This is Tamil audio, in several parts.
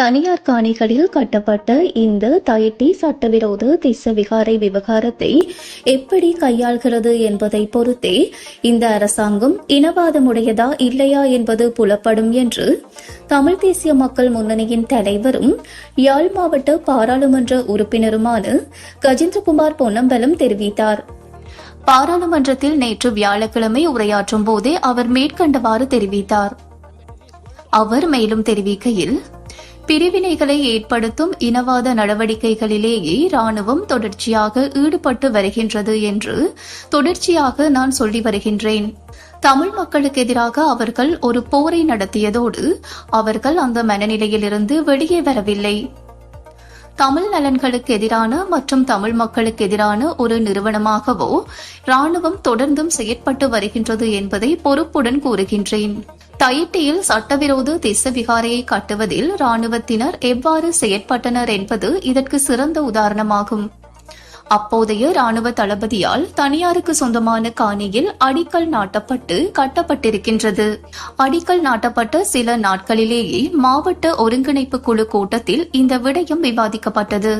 தனியார் காணிகளில் கட்டப்பட்ட இந்த தயட்டி சட்டவிரோத திசவிகாரை விவகாரத்தை எப்படி கையாள்கிறது என்பதை பொறுத்தே இந்த அரசாங்கம் இனவாதமுடையதா இல்லையா என்பது புலப்படும் என்று தமிழ் தேசிய மக்கள் முன்னணியின் தலைவரும் யாழ் மாவட்ட பாராளுமன்ற உறுப்பினருமான கஜேந்திரகுமார் பொன்னம்பலம் தெரிவித்தார். பாராளுமன்றத்தில் நேற்று வியாழக்கிழமை உரையாற்றும் போதே அவர் மேற்கண்டவாறு தெரிவித்தார். அவர் மேலும் தெரிவிக்கையில் பிரிவினைகளை ஏற்படுத்தும் இனவாத நடவடிக்கைகளிலேயே ராணுவம் தொடர்ச்சியாக ஈடுபட்டு வருகின்றது என்று தொடர்ச்சியாக நான் சொல்லி வருகின்றேன். தமிழ் மக்களுக்கு எதிராக அவர்கள் ஒரு போரை நடத்தியதோடு அவர்கள் அந்த மனநிலையிலிருந்து வெளியே வரவில்லை. தமிழ் நலன்களுக்கு எதிரான மற்றும் தமிழ் மக்களுக்கு எதிரான ஒரு நிறுவனமாகவோ ராணுவம் தொடர்ந்தும் செயற்பட்டு வருகின்றது என்பதை பொறுப்புடன் கூறுகின்றேன். தயிட்டியில் சட்டவிரோத திசவிகாரையை கட்டுவதில் ராணுவத்தினர் எவ்வாறு செயற்பட்டனர் என்பது இதற்கு சிறந்த உதாரணமாகும். அப்போதைய ராணுவ தளபதியால் தனியாருக்கு சொந்தமான காணியில் அடிக்கல் நாட்டப்பட்டு கட்டப்பட்டிருக்கின்றது. அடிக்கல் நாட்டப்பட்ட சில நாட்களிலேயே மாவட்ட ஒருங்கிணைப்பு குழு கூட்டத்தில் இந்த விடயம் விவாதிக்கப்பட்டது.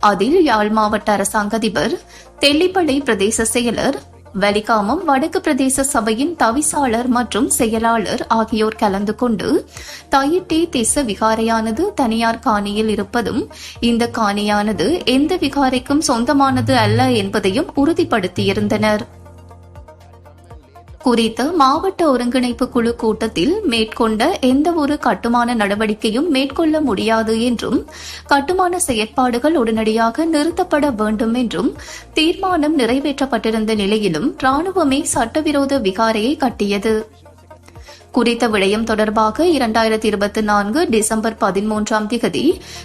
அதில் யாழ் மாவட்ட அரசாங்க அதிபர் தெல்லிப்பளை பிரதேச செயலர் வலிகாமம் வடக்கு பிரதேச சபையின் தவிசாளர் மற்றும் செயலாளர் ஆகியோர் கலந்து கொண்டு தயிட்டே திச விகாரையானது தனியார் காணியில் இருப்பதும் இந்த காணியானது எந்த விகாரைக்கும் சொந்தமானது அல்ல என்பதையும் உறுதிப்படுத்தியிருந்தனர். குறித்த மாவட்ட ஒருங்கிணைப்பு குழு கூட்டத்தில் மேற்கொண்ட எந்த ஒரு கட்டுமான நடவடிக்கையும் மேற்கொள்ள முடியாது என்றும் கட்டுமான செயற்பாடுகள் உடனடியாக நிறுத்தப்பட வேண்டும் என்றும் தீர்மானம் நிறைவேற்றப்பட்டிருந்த நிலையிலும் ராணுவமே சட்டவிரோத விகாரையை கட்டியது. குறித்த விடயம் தொடர்பாக இரண்டாயிரத்தி இருபத்தி நான்கு டிசம்பர் பதிமூன்றாம் திகதி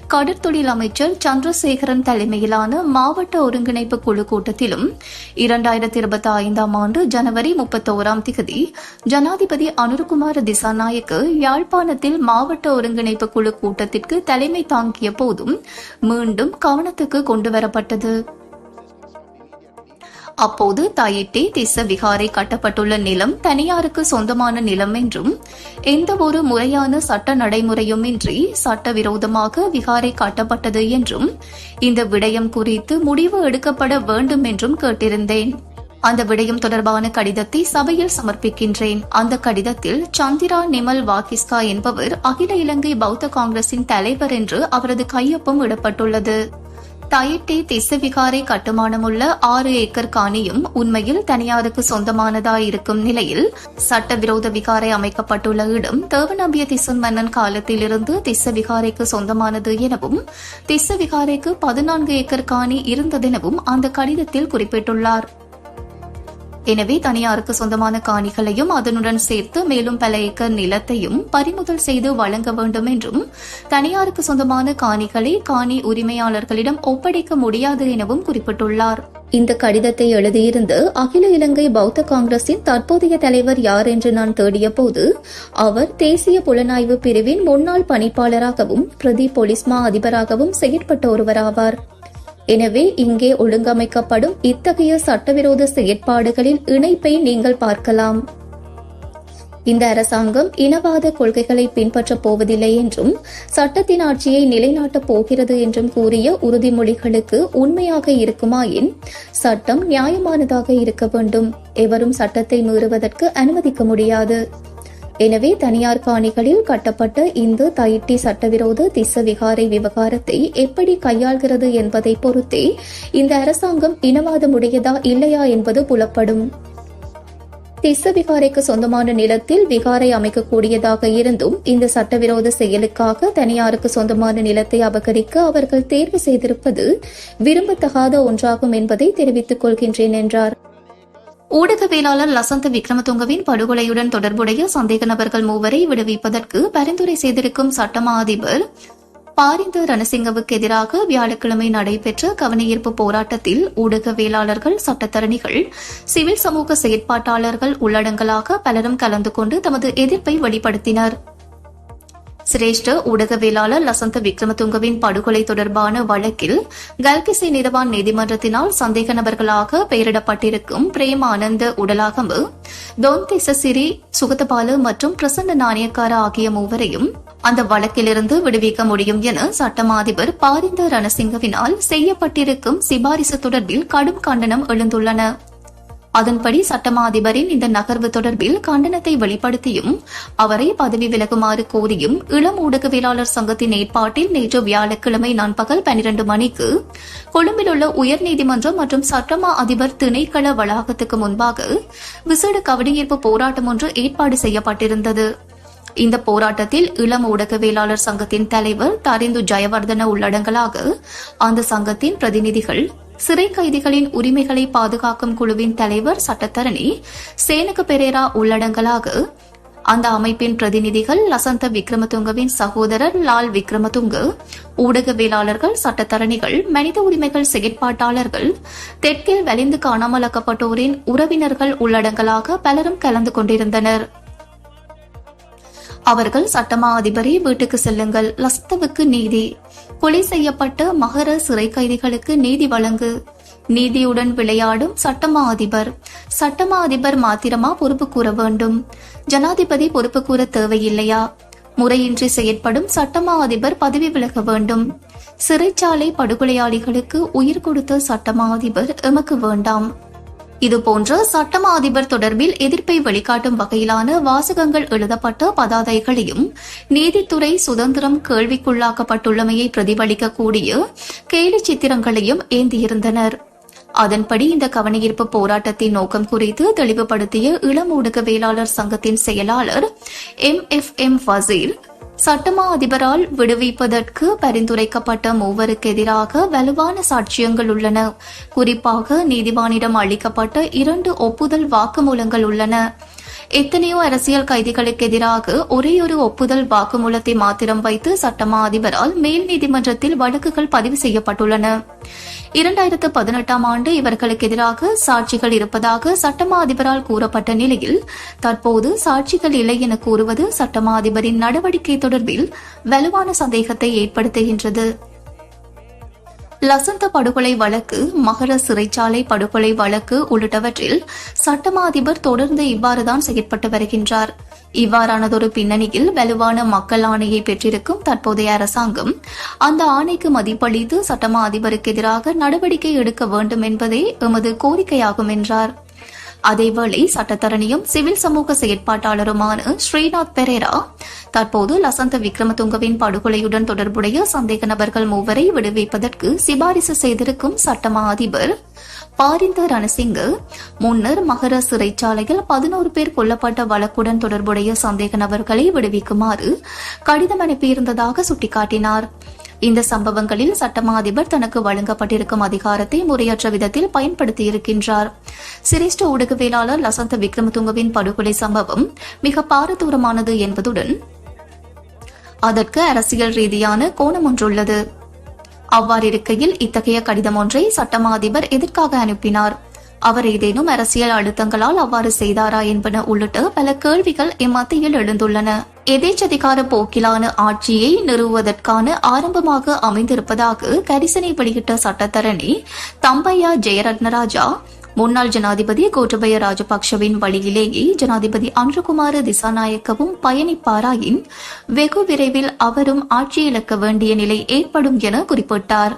கடற்தொழில் அமைச்சர் சந்திரசேகரன் தலைமையிலான மாவட்ட ஒருங்கிணைப்பு குழு கூட்டத்திலும் இரண்டாயிரத்தி இருபத்தி ஐந்தாம் ஆண்டு ஜனவரி முப்பத்தோராம் திகதி ஜனாதிபதி அனுர்குமார் திசாநாயக்கு யாழ்ப்பாணத்தில் மாவட்ட ஒருங்கிணைப்பு குழு கூட்டத்திற்கு தலைமை தாங்கிய போதும் மீண்டும் கவனத்துக்கு கொண்டுவரப்பட்டது. அப்போது தாயிட்டே திச விகாரை கட்டப்பட்டுள்ள நிலம் தனியாருக்கு சொந்தமான நிலம் என்றும் எந்த ஒரு முறையான சட்ட நடைமுறையுமின்றி சட்டவிரோதமாக விகாரை கட்டப்பட்டது என்றும் இந்த விடயம் குறித்து முடிவு எடுக்கப்பட வேண்டும் என்றும் கேட்டிருந்தேன். அந்த விடயம் தொடர்பான கடிதத்தை சபையில் சமர்ப்பிக்கின்றேன். அந்த கடிதத்தில் சந்திரா நிமல் வாகிஸ்கா என்பவர் அகில இலங்கை பௌத்த காங்கிரசின் தலைவர் என்று அவரது கையொப்பம் விடப்பட்டுள்ளது தயிட்டி திசவிகாரை கட்டுமானமுள்ள ஆறு ஏக்கர் காணியும் உண்மையில் தனியாருக்கு சொந்தமானதாய் இருக்கும் நிலையில் சட்டவிரோத விகாரை அமைக்கப்பட்டுள்ள இடம் தேவநம்பிய திசுன் மன்னன் காலத்திலிருந்து திசவிகாரைக்கு சொந்தமானது எனவும் திசவிகாரைக்கு பதினான்கு ஏக்கர் காணி இருந்ததெனவும் அந்த கடிதத்தில் குறிப்பிட்டுள்ளார். எனவே தனியாருக்கு சொந்தமான காணிகளையும் அதனுடன் சேர்த்து மேலும் பல ஏக்கர் நிலத்தையும் பறிமுதல் செய்து வழங்க வேண்டும் என்றும் தனியாருக்கு சொந்தமான காணிகளை காணி உரிமையாளர்களிடம் ஒப்படைக்க முடியாது எனவும் குறிப்பிட்டுள்ளார். இந்த கடிதத்தை எழுதியிருந்து அகில இலங்கை பௌத்த காங்கிரசின் தற்போதைய தலைவர் யார் என்று நான் தேடிய போது அவர் தேசிய புலனாய்வு பிரிவின் முன்னாள் பணிப்பாளராகவும் பிரதி பொலிஸ்மா அதிபராகவும் செயற்பட்ட ஒருவராவார் எனவே இங்கே ஒழுங்கமைக்கப்படும் இத்தகைய சட்டவிரோத செயற்பாடுகளின் இணைப்பை நீங்கள் பார்க்கலாம். இந்த அரசாங்கம் இனவாத கொள்கைகளை பின்பற்றப் போவதில்லை என்றும் சட்டத்தின் ஆட்சியை நிலைநாட்டப் போகிறது என்றும் கூறிய உறுதிமொழிகளுக்கு உண்மையாக இருக்குமாயின் சட்டம் நியாயமானதாக இருக்க வேண்டும். எவரும் சட்டத்தை மீறுவதற்கு அனுமதிக்க முடியாது. எனவே தனியார் காணிகளில் கட்டப்பட்ட இந்த தைட்டி சட்டவிரோத திச விகாரை விவகாரத்தை எப்படி கையாள்கிறது என்பதை பொறுத்தே இந்த அரசாங்கம் இனவாதமுடையதா இல்லையா என்பது புலப்படும். திச விகாரைக்கு சொந்தமான நிலத்தில் விகாரை அமைக்கக்கூடியதாக இருந்தும் இந்த சட்டவிரோத செயலுக்காக தனியாருக்கு சொந்தமான நிலத்தை அபகரிக்க அவர்கள் தேர்வு செய்திருப்பது விரும்பத்தகாத ஒன்றாகும் என்பதை தெரிவித்துக் கொள்கின்றேன் என்றார். ஊடகவியலாளர் லசந்த விக்ரமதுங்கவின் படுகொலையுடன் தொடர்புடைய சந்தேக நபர்கள் மூவரை விடுவிப்பதற்கு பரிந்துரை செய்திருக்கும் சட்டமா அதிபர் பாரிந்த ரணசிங்கவுக்கு எதிராக வியாழக்கிழமை நடைபெற்ற கவனஈர்ப்பு போராட்டத்தில் ஊடகவியலாளர்கள் சட்டத்தரணிகள் சிவில் சமூக செயற்பாட்டாளர்கள் உள்ளடங்கலாக பலரும் கலந்து கொண்டு தமது எதிர்ப்பை வெளிப்படுத்தினர். சிரேஷ்ட ஊடகவியலாளர் லசந்த விக்ரமதுங்கவின் படுகொலை தொடர்பான வழக்கில் கல்கிசை நிதவான் நீதிமன்றத்தினால் சந்தேக நபர்களாக பெயரிடப்பட்டிருக்கும் பிரேம் ஆனந்த உடலாகம்பு தொன் திசசிரி சுகதபாலு மற்றும் பிரசன்ன நாணயக்கார ஆகிய மூவரையும் அந்த வழக்கிலிருந்து விடுவிக்க முடியும் என சட்டம் அதிபர் பாரிந்த ரணசிங்கவினால் செய்யப்பட்டிருக்கும் சிபாரிசு தொடர்பில் கடும் கண்டனம் எழுந்துள்ளன. அதன்படி சட்டமா அதிபரின் இந்த நகர்வு தொடர்பில் கண்டனத்தை வெளிப்படுத்தியும் அவரை பதவி விலகுமாறு கோரியும் இளம் ஊடகவியலாளர் சங்கத்தின் ஏற்பாட்டில் நேற்று வியாழக்கிழமை நண்பகல் பனிரண்டு மணிக்கு கொழும்பில் உள்ள உயர்நீதிமன்றம் மற்றும் சட்டமா அதிபர் திணைக்கள வளாகத்துக்கு முன்பாக விசேட கவனஈர்ப்பு போராட்டம் ஒன்று ஏற்பாடு செய்யப்பட்டிருந்தது. இந்த போராட்டத்தில் இளம் ஊடகவியலாளர் சங்கத்தின் தலைவர் தரிந்து ஜெயவர்தன உள்ளடங்கலாக அந்த சங்கத்தின் பிரதிநிதிகள் சிறை கைதிகளின் உரிமைகளை பாதுகாக்கும் குழுவின் தலைவர் சட்டத்தரணி சேனக பெரேரா உள்ளடங்கலாக அந்த அமைப்பின் பிரதிநிதிகள் லசந்த விக்ரமதுங்கவின் சகோதரர் லால் விக்ரமதுங்க ஊடகவியலாளர்கள் சட்டத்தரணிகள் மனித உரிமைகள் செயற்பாட்டாளர்கள் தெற்கில் வலிந்து காணாமலாக்கப்பட்டோரின் உறவினர்கள் உள்ளடங்கலாக பலரும் கலந்து கொண்டிருந்தனர். அவர்கள் சட்டமா அதிபரே வீட்டுக்கு செல்லுங்கள். லஸ்தவுக்கு நீதி. கொலை செய்யப்பட்ட மகர சிறை கைதிகளுக்கு நீதி வழங்கு. நீதியுடன் விளையாடும் சட்டமா அதிபர் சட்டமா அதிபர் மாத்திரமா பொறுப்பு கூற வேண்டும். ஜனாதிபதி பொறுப்பு கூற தேவையில்லையா? முறையின்றி செயற்படும் சட்டமா அதிபர் பதவி விலக வேண்டும். சிறைச்சாலை படுகொலையாளிகளுக்கு உயிர் கொடுத்த சட்டமா அதிபர் எமக்கு வேண்டாம். இதுபோன்ற சட்டமா அதிபர் தொடர்பில் எதிர்ப்பை வெளிக்காட்டும் வகையிலான வாசகங்கள் எழுதப்பட்ட பதாதைகளையும் நீதித்துறை சுதந்திரம் கேள்விக்குள்ளாக்கப்பட்டுள்ளமையை பிரதிபலிக்கக்கூடிய கேலி சித்திரங்களையும் ஏந்தியிருந்தனர். அதன்படி இந்த கவனஈர்ப்பு போராட்டத்தின் நோக்கம் குறித்து தெளிவுபடுத்திய இளம் ஊடகவியலாளர் சங்கத்தின் செயலாளர் எம் எஃப் எம் ஃபசீல் சட்டமா அதிபரால் விடுவிப்பதற்கு பரிந்துரைக்கப்பட்ட மூவருக்கு எதிராக வலுவான சாட்சியங்கள் உள்ளன. குறிப்பாக நீதிவானிடம் அளிக்கப்பட்ட இரண்டு ஒப்புதல் வாக்குமூலங்கள் உள்ளன. எத்தனையோ அரசியல் கைதிகளுக்கு எதிராக ஒரே ஒரு ஒப்புதல் வாக்குமூலத்தை மாத்திரம் வைத்து சட்டமா அதிபரால் மேல் நீதிமன்றத்தில் வழக்குகள் பதிவு செய்யப்பட்டுள்ளன. இரண்டாயிரத்து பதினெட்டாம் ஆண்டு இவர்களுக்கு எதிராக சாட்சிகள் இருப்பதாக சட்டமா அதிபரால் கூறப்பட்ட நிலையில் தற்போது சாட்சிகள் இல்லை என கூறுவது சட்டமா அதிபரின் நடவடிக்கை தொடர்பில் வலுவான சந்தேகத்தை ஏற்படுத்துகின்றது. லசந்த படுகொலை வழக்கு மகர சிறைச்சாலை படுகொலை வழக்கு உள்ளிட்டவற்றில் சட்டமா அதிபர் தொடர்ந்து இவ்வாறுதான் செயற்பட்டு வருகின்றார். இவ்வாறானதொரு பின்னணியில் வலுவான மக்கள் ஆணையை பெற்றிருக்கும் தற்போதைய அரசாங்கம் அந்த ஆணைக்கு மதிப்பளித்து சட்டமா அதிபருக்கு எதிராக நடவடிக்கை எடுக்க வேண்டும் என்பதே எமது கோரிக்கையாகும் என்றார். அதேவேளை சட்டத்தரணியும் சிவில் சமூக செயற்பாட்டாளருமான ஸ்ரீநாத் பெரேரா தற்போது லசந்த விக்ரமதுங்கவின் படுகொலையுடன் தொடர்புடைய சந்தேக நபர்கள் மூவரை விடுவிப்பதற்கு சிபாரிசு செய்திருக்கும் சட்டமா அதிபர் பாரிந்த ரணசிங்க முன்னர் மகர சிறைச்சாலையில் பதினோரு பேர் கொல்லப்பட்ட வழக்குடன் தொடர்புடைய சந்தேக நபர்களை விடுவிக்குமாறு கடிதம் அனுப்பியிருந்ததாக சுட்டிக்காட்டினார். இந்த சம்பவங்களில் சட்டமா அதிபர் தனக்கு வழங்கப்பட்டிருக்கும் அதிகாரத்தை முறையற்ற விதத்தில் பயன்படுத்தியிருக்கின்றார். சிரேஷ்ட ஊடகவியலாளர் லசந்த விக்ரமதுங்கவின் படுகொலை சம்பவம் மிக பாரதூரமானது என்பதுடன் அதற்கு அரசியல் ரீதியான கோணம் ஒன்றுள்ளது. அவ்வாறிருக்கையில் இத்தகைய கடிதம் ஒன்றை சட்டமா அதிபர் எதற்காக அனுப்பினார்? அவர் ஏதேனும் அரசியல் அழுத்தங்களால் அவ்வாறு செய்தாரா என்பன உள்ளிட்ட பல கேள்விகள் இம்மத்தியில் எழுந்துள்ளன. எதேச்சதிகார போக்கிலான ஆட்சியை நிறுவுவதற்கான ஆரம்பமாக அமைந்திருப்பதாக கரிசனை வெளியிட்ட சட்டத்தரணி தம்பையா ஜெயரத்னராஜா முன்னாள் ஜனாதிபதி கோட்டபய ராஜபக்ஷவின் வழியிலேயே ஜனாதிபதி அன்றுகுமார திசாநாயக்கவும் பயணிப்பாராயின் வெகு விரைவில் அவரும் ஆட்சி இழக்க வேண்டிய நிலை ஏற்படும் என குறிப்பிட்டார்.